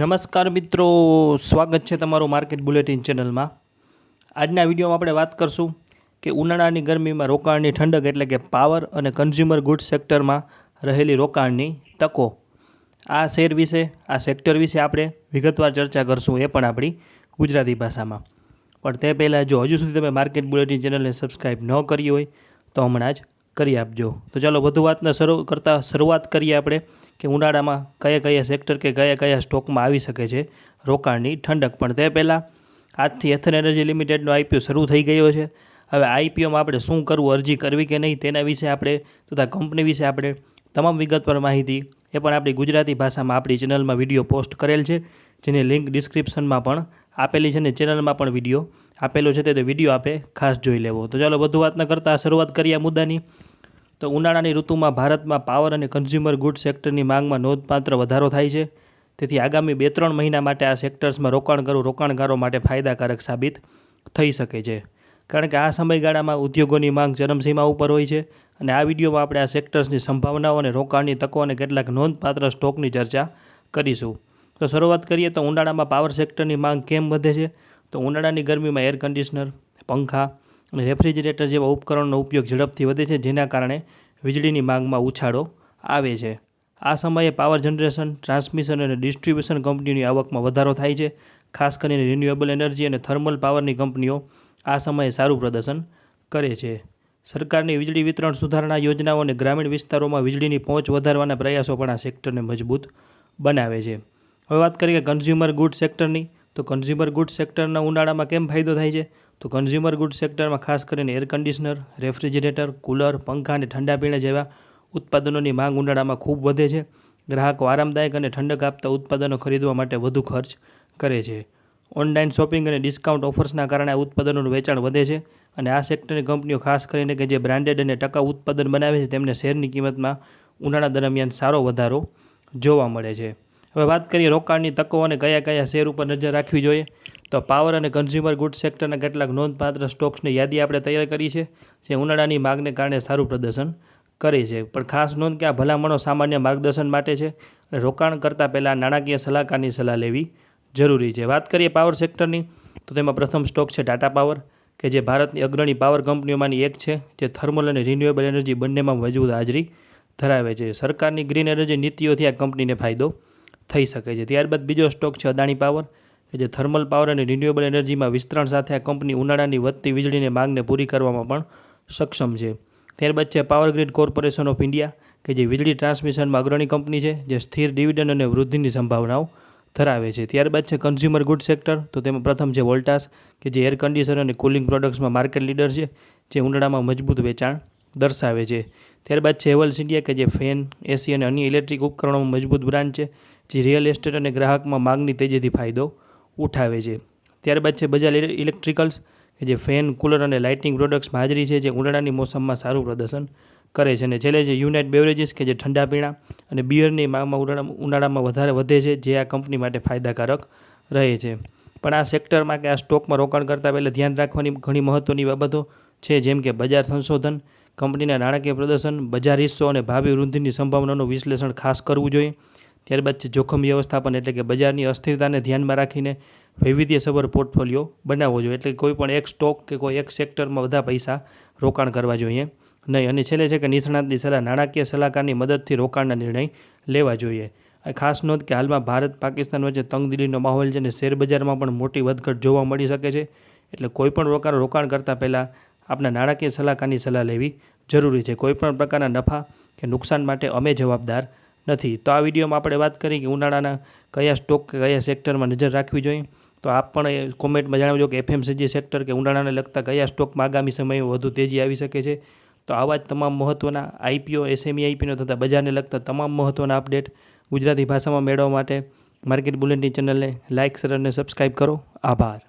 નમસ્કાર મિત્રો, સ્વાગત છે તમારું માર્કેટ બુલેટિન ચેનલમાં. આજના વિડીયોમાં આપણે વાત કરશું કે ઉનાળાની ગરમીમાં રોકાણની ઠંડક એટલે કે પાવર અને કન્ઝ્યુમર ગુડ્સ સેક્ટરમાં રહેલી રોકાણની તકો. આ શેર વિશે, આ સેક્ટર વિશે આપણે વિગતવાર ચર્ચા કરશું એ પણ આપણી ગુજરાતી ભાષામાં. પણ તે પહેલાં જો હજુ સુધી તમે માર્કેટ બુલેટિન ચેનલને સબસ્ક્રાઈબ ન કરી હોય, તો હમણાં જ કરી આપજો. તો ચાલો, વધુ વાતને શરૂ કરતાં શરૂઆત કરીએ આપણે કે ઉનાળામાં કયા કયા સેક્ટર કે કયા કયા સ્ટોકમાં આવી શકે છે રોકાણની ઠંડક. પણ તે પહેલાં આજથી એથન એનર્જી લિમિટેડનો આઈપીઓ શરૂ થઈ ગયો છે. હવે આઈપીઓમાં આપણે શું કરવું, અરજી કરવી કે નહીં, તેના વિશે આપણે તથા કંપની વિશે આપણે તમામ વિગતવાર માહિતી એ પણ આપણી ગુજરાતી ભાષામાં આપણી ચેનલમાં વીડિયો પોસ્ટ કરેલ છે. જેની લિંક ડિસ્ક્રિપ્શનમાં પણ આપેલી છે ને ચેનલમાં પણ વીડિયો આપેલો છે તે વીડિયો આપે, ખાસ જોઈ લેવો. તો ચાલો વધુ વાત ન કરતાં શરૂઆત કરીએ મુદ્દાની. તો ઉનાળાની ઋતુમાં ભારતમાં પાવર અને કન્ઝ્યુમર ગુડ સેક્ટરની માંગમાં નોંધપાત્ર વધારો થાય છે. તેથી આગામી બે ત્રણ મહિના માટે આ સેક્ટર્સમાં રોકાણ કરવું રોકાણકારો માટે ફાયદાકારક સાબિત થઈ શકે છે. કારણ કે આ સમયગાળામાં ઉદ્યોગોની માંગ ચરમસીમા ઉપર હોય છે અને આ વિડીયોમાં આપણે આ સેક્ટર્સની સંભાવનાઓ અને રોકાણની તકો અને કેટલાક નોંધપાત્ર સ્ટોકની ચર્ચા કરીશું. તો શરૂઆત કરીએ તો ઉનાળામાં પાવર સેક્ટરની માંગ કેમ વધે છે? તો ઉનાળાની ગરમીમાં એર કન્ડિશનર પંખા અને રેફ્રિજરેટર જેવા ઉપકરણોનો ઉપયોગ ઝડપથી વધે છે, જેના કારણે વીજળીની માંગમાં ઉછાળો આવે છે. આ સમયે power generation transmission and distribution કંપનીઓની આવકમાં વધારો થાય છે. ખાસ કરીને રિન્યુએબલ એનર્જી અને થર્મલ પાવરની કંપનીઓ આ સમયે સારું પ્રદર્શન કરે છે. સરકારની વીજળી વિતરણ સુધારણા યોજનાઓ અને ગ્રામીણ વિસ્તારોમાં વીજળીની પહોંચ વધારવાના પ્રયાસો પણ આ સેક્ટરને મજબૂત બનાવે છે. હવે વાત કરીએ કન્ઝ્યુમર ગુડ સેક્ટરની તો કન્ઝ્યુમર ગુડ સેક્ટરના ઉનાળામાં કેમ ફાયદો થાય છે? તો કન્ઝ્યુમર ગુડ સેક્ટરમાં ખાસ કરીને એર કન્ડિશનર રેફ્રિજરેટર કુલર પંખા અને ઠંડા પીણા જેવા ઉત્પાદનોની માંગ ઉનાળામાં ખૂબ વધે છે. ગ્રાહકો આરામદાયક અને ઠંડક આપતા ઉત્પાદનો ખરીદવા માટે વધુ ખર્ચ કરે છે. ઓનલાઈન શોપિંગ અને ડિસ્કાઉન્ટ ઓફર્સના કારણે આ ઉત્પાદનોનું વેચાણ વધે છે અને આ સેક્ટરની કંપનીઓ ખાસ કરીને કે જે બ્રાન્ડેડ અને ટકાઉ ઉત્પાદન બનાવે છે તેમને શેરની કિંમતમાં ઉનાળા દરમિયાન સારો વધારો જોવા મળે છે. હવે વાત કરીએ રોકાણની તકો અને કયા કયા શેર ઉપર નજર રાખવી જોઈએ. તો પાવર અને કન્ઝ્યુમર ગુડ સેક્ટરના કેટલાક નોંધપાત્ર સ્ટોક્સની યાદી આપણે તૈયાર કરી છે, જે ઉનાળાની માગને કારણે સારું પ્રદર્શન કરે છે. પણ ખાસ નોંધ કે આ ભલામણો સામાન્ય માર્ગદર્શન માટે છે અને રોકાણ કરતાં પહેલાં નાણાકીય સલાહકારની સલાહ લેવી જરૂરી છે. વાત કરીએ પાવર સેક્ટરની તો તેમાં પ્રથમ સ્ટોક છે ટાટા પાવર, કે જે ભારતની અગ્રણી પાવર કંપનીઓમાંની એક છે, જે થર્મલ અને રિન્યુએબલ એનર્જી બંનેમાં મજબૂત હાજરી ધરાવે છે. સરકારની ગ્રીન એનર્જી નીતિઓથી આ કંપનીને ફાયદો થઈ શકે છે. ત્યારબાદ બીજો સ્ટોક છે અદાણી પાવર, કે જે થર્મલ પાવર અને રિન્યુએબલ એનર્જીમાં વિસ્તરણ સાથે આ કંપની ઉનાળાની વધતી વીજળીની માંગને પૂરી કરવામાં પણ સક્ષમ છે. ત્યારબાદ છે power grid corporation of India, કે જે વીજળી ટ્રાન્સમિશનમાં અગ્રણી કંપની છે, જે સ્થિર ડિવિડન્ડ અને વૃદ્ધિની સંભાવનાઓ ધરાવે છે. ત્યારબાદ છે કન્ઝ્યુમર ગુડ સેક્ટર, તો તેમાં પ્રથમ છે વોલ્ટાસ, કે જે એર કન્ડિશનર અને કુલિંગ પ્રોડક્ટ્સમાં માર્કેટ લીડર છે, જે ઉનાળામાં મજબૂત વેચાણ દર્શાવે છે. ત્યારબાદ છે હેવલ્સ ઇન્ડિયા, કે જે ફેન, એસી અને અન્ય ઇલેક્ટ્રિક ઉપકરણોમાં મજબૂત બ્રાન્ડ છે જે રિયલ એસ્ટેટ અને ગ્રાહકમાં માંગની તેજીથી ફાયદો ઉઠાવે છે. ત્યારબાદ છે બજાર ઇલેક્ટ્રિકલ્સ કે જે ફેન કુલર અને લાઇટિંગ પ્રોડક્ટ્સમાં હાજરી છે, જે ઉનાળાની મોસમમાં સારું પ્રદર્શન કરે છે. અને છેલ્લે છે યુનાઇટ બેવરેજીસ કે જે ઠંડા પીણા અને બિયરની માંગમાં ઉનાળા, ઉનાળામાં વધારે વધે છે, જે આ કંપની માટે ફાયદાકારક રહે છે. પણ આ સેક્ટરમાં કે આ સ્ટોકમાં રોકાણ કરતાં પહેલાં ધ્યાન રાખવાની ઘણી મહત્ત્વની બાબતો છે, જેમ કે બજાર સંશોધન કંપનીના નાણાકીય પ્રદર્શન, બજાર હિસ્સો અને ભાવિ વૃદ્ધિની સંભાવનાનું વિશ્લેષણ ખાસ કરવું જોઈએ. ત્યારબાદ છે જોખમ વ્યવસ્થાપન એટલે કે બજારની અસ્થિરતાને ધ્યાનમાં રાખીને વૈવિધ્યસભર પોર્ટફોલિયો બનાવવો જોઈએ. એટલે કોઈ પણ એક સ્ટોક કે કોઈ એક સેક્ટરમાં બધા પૈસા રોકાણ કરવા જોઈએ. નહીં, અને છેલ્લે છે કે નિષ્ણાતની સલાહ, નાણાકીય સલાહકારની મદદથી રોકાણના નિર્ણય લેવા જોઈએ. ખાસ નોંધ કે હાલમાં ભારત, પાકિસ્તાન વચ્ચે તંગદિલીનો માહોલ છે અને શેરબજારમાં પણ મોટી વધઘટ જોવા મળી શકે છે. એટલે કોઈપણ રોકાણ રોકાણ કરતાં પહેલાં આપણા નાણાકીય સલાહકારની સલાહ લેવી જરૂરી છે. કોઈપણ પ્રકારના નફા કે નુકસાન માટે અમે જવાબદાર નથી. તો આ વિડીયોમાં આપણે વાત કરી કે ઉનાળાના કયા સ્ટોક કે કયા સેક્ટરમાં નજર રાખવી જોઈએ. તો આપ પણ કોમેન્ટમાં જણાવજો કે એફએમસીજી સેક્ટર કે ઉનાળાને લગતા કયા સ્ટોકમાં આગામી સમયે વધુ તેજી આવી શકે છે. તો આવા જ તમામ મહત્ત્વના આઈપીઓ એસએમઈ આઈપીઓ તથા બજારને લગતા તમામ મહત્ત્વના અપડેટ ગુજરાતી ભાષામાં મેળવવા માટે માર્કેટ બુલેટિન ચેનલને લાઇક શેર અને સબસ્ક્રાઈબ કરો. આભાર.